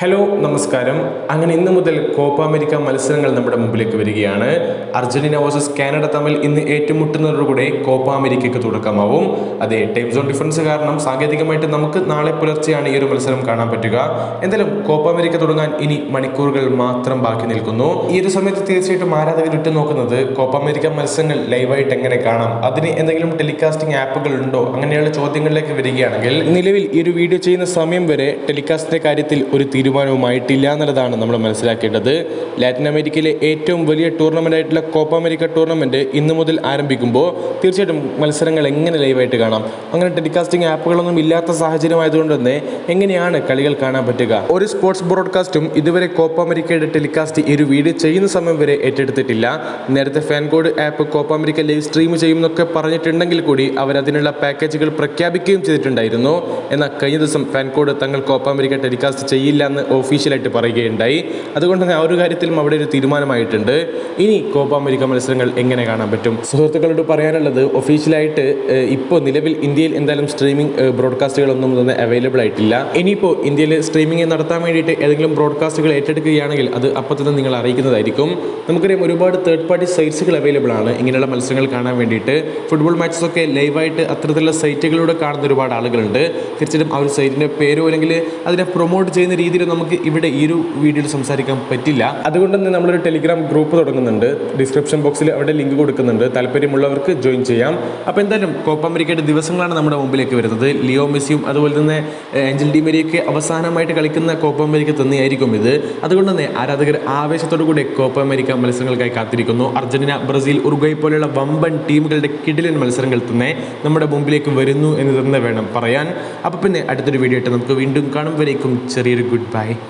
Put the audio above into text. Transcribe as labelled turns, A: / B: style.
A: Hello നമസ്കാരം. അങ്ങനെ ഇന്ന് മുതൽ കോപ്പ അമേരിക്ക മത്സരങ്ങൾ നമ്മുടെ മുമ്പിലേക്ക് വരികയാണ്. അർജന്റീന വേഴ്സസ് കാനഡ തമ്മിൽ ഇന്ന് ഏറ്റുമുട്ടുന്നതോടുകൂടെ കോപ്പ അമേരിക്കയ്ക്ക് തുടക്കമാവും. അതെ ടൈം സോൺ ഡിഫറൻസ് കാരണം സാങ്കേതികമായിട്ട് നമുക്ക് നാളെ പുലർച്ചെയാണ് ഈ ഒരു മത്സരം കാണാൻ പറ്റുക. എന്തായാലും കോപ്പ അമേരിക്ക തുടങ്ങാൻ ഇനി മണിക്കൂറുകൾ മാത്രം ബാക്കി നിൽക്കുന്നു. ഈ ഒരു സമയത്ത് തീർച്ചയായിട്ടും ആരാധകർ ഇട്ട് നോക്കുന്നത് കോപ്പ അമേരിക്ക മത്സരങ്ങൾ ലൈവായിട്ട് എങ്ങനെ കാണാം? അതിന് എന്തെങ്കിലും ടെലികാസ്റ്റിംഗ് ആപ്പുകൾ ഉണ്ടോ? അങ്ങനെയുള്ള ചോദ്യങ്ങളിലേക്ക് വരികയാണെങ്കിൽ നിലവിൽ ഈ ഒരു വീഡിയോ ചെയ്യുന്ന സമയം വരെ ടെലികാസ്റ്റിന്റെ കാര്യത്തിൽ ഒരു തീരുമാനവുമായിട്ടില്ല എന്നുള്ളതാണ് നമ്മൾ മനസ്സിലാക്കേണ്ടത്. ലാറ്റിൻ അമേരിക്കയിലെ ഏറ്റവും വലിയ ടൂർണമെന്റ് ആയിട്ടുള്ള കോപ്പ അമേരിക്ക ടൂർണമെന്റ് ഇന്നു മുതൽ ആരംഭിക്കുമ്പോൾ തീർച്ചയായിട്ടും മത്സരങ്ങൾ എങ്ങനെ ലൈവായിട്ട് കാണാം? അങ്ങനെ ടെലികാസ്റ്റിംഗ് ആപ്പുകളൊന്നും ഇല്ലാത്ത സാഹചര്യമായതുകൊണ്ട് തന്നെ എങ്ങനെയാണ് കളികൾ കാണാൻ പറ്റുക? ഒരു സ്പോർട്സ് ബ്രോഡ്കാസ്റ്റും ഇതുവരെ കോപ്പ അമേരിക്കയുടെ ടെലികാസ്റ്റ് ഈ ഒരു വീഡിയോ ചെയ്യുന്ന സമയം വരെ ഏറ്റെടുത്തിട്ടില്ല. നേരത്തെ Fan Code app Copa America live stream ചെയ്യുമെന്നൊക്കെ പറഞ്ഞിട്ടുണ്ടെങ്കിൽ കൂടി അവരതിനുള്ള പാക്കേജുകൾ പ്രഖ്യാപിക്കുകയും ചെയ്തിട്ടുണ്ടായിരുന്നു. എന്നാൽ കഴിഞ്ഞ ദിവസം ഫാൻ കോഡ് തങ്ങൾ കോപ്പ അമേരിക്ക ടെലികാസ്റ്റ് ചെയ്യില്ല എന്ന് ഒഫീഷ്യലായിട്ട് പറയുകയുണ്ടായി. അതുകൊണ്ട് തന്നെ ആ ഒരു കാര്യത്തിലും അവിടെ ഒരു തീരുമാനമായിട്ടുണ്ട്. ഇനി കോപ്പ അമേരിക്ക മത്സരങ്ങൾ എങ്ങനെ കാണാൻ പറ്റും? സുഹൃത്തുക്കളോട് പറയാനുള്ളത് ഒഫീഷ്യലായിട്ട് ഇപ്പോൾ നിലവിൽ ഇന്ത്യയിൽ എന്തായാലും സ്ട്രീമിംഗ് ബ്രോഡ്കാസ്റ്റുകളൊന്നും തന്നെ അവൈലബിൾ ആയിട്ടില്ല. ഇനിയിപ്പോൾ ഇന്ത്യയിൽ സ്ട്രീമിംഗ് നടത്താൻ വേണ്ടിയിട്ട് ഏതെങ്കിലും ബ്രോഡ്കാസ്റ്റുകൾ ഏറ്റെടുക്കുകയാണെങ്കിൽ അത് അപ്പോൾ തന്നെ നിങ്ങൾ അറിയിക്കുന്നതായിരിക്കും. നമുക്കറിയാം ഒരുപാട് തേർഡ് പാർട്ടി സൈറ്റ്സുകൾ അവൈലബിൾ ആണ് ഇങ്ങനെയുള്ള മത്സരങ്ങൾ കാണാൻ വേണ്ടിയിട്ട്. ഫുട്ബോൾ മാച്ചസ് ഒക്കെ ലൈവായിട്ട് അത്തരത്തിലുള്ള സൈറ്റുകളിലൂടെ കാണുന്ന ഒരുപാട് ആളുകളുണ്ട്. തീർച്ചയായിട്ടും ആ ഒരു സൈറ്റിന്റെ പേരോ അല്ലെങ്കിൽ അതിനെ പ്രൊമോട്ട് ചെയ്യുന്ന രീതിയിൽ നമുക്ക് ഇവിടെ ഈ ഒരു വീഡിയോയിൽ സംസാരിക്കാൻ പറ്റില്ല. അതുകൊണ്ട് തന്നെ നമ്മളൊരു ടെലിഗ്രാം ഗ്രൂപ്പ് തുടങ്ങുന്നുണ്ട്. ഡിസ്ക്രിപ്ഷൻ ബോക്സിൽ അവിടെ ലിങ്ക് കൊടുക്കുന്നുണ്ട്. താല്പര്യമുള്ളവർക്ക് ജോയിൻ ചെയ്യാം. അപ്പോൾ എന്തായാലും കോപ്പ അമേരിക്കയുടെ ദിവസങ്ങളാണ് നമ്മുടെ മുമ്പിലേക്ക് വരുന്നത്. ലിയോ മെസ്സിയും അതുപോലെ തന്നെ ഏഞ്ചൽ ഡി മെരിയൊക്കെ അവസാനമായിട്ട് കളിക്കുന്ന കോപ്പ അമേരിക്ക തന്നെയായിരിക്കും ഇത്. അതുകൊണ്ട് തന്നെ ആരാധകർ ആവേശത്തോടു കൂടി കോപ്പ അമേരിക്ക മത്സരങ്ങൾക്കായി കാത്തിരിക്കുന്നു. അർജന്റീന ബ്രസീൽ ഉറുഗ്വൈ പോലെയുള്ള വമ്പൻ ടീമുകളുടെ കിടിലൻ മത്സരങ്ങൾ തന്നെ നമ്മുടെ മുമ്പിലേക്ക് വരുന്നു എന്ന് തന്നെ വേണം പറയാൻ. അപ്പോൾ പിന്നെ അടുത്തൊരു വീഡിയോ ആയിട്ട് നമുക്ക് വീണ്ടും കാണും. വരേക്കും ചെറിയൊരു ഗുഡ് ബൈ Bye.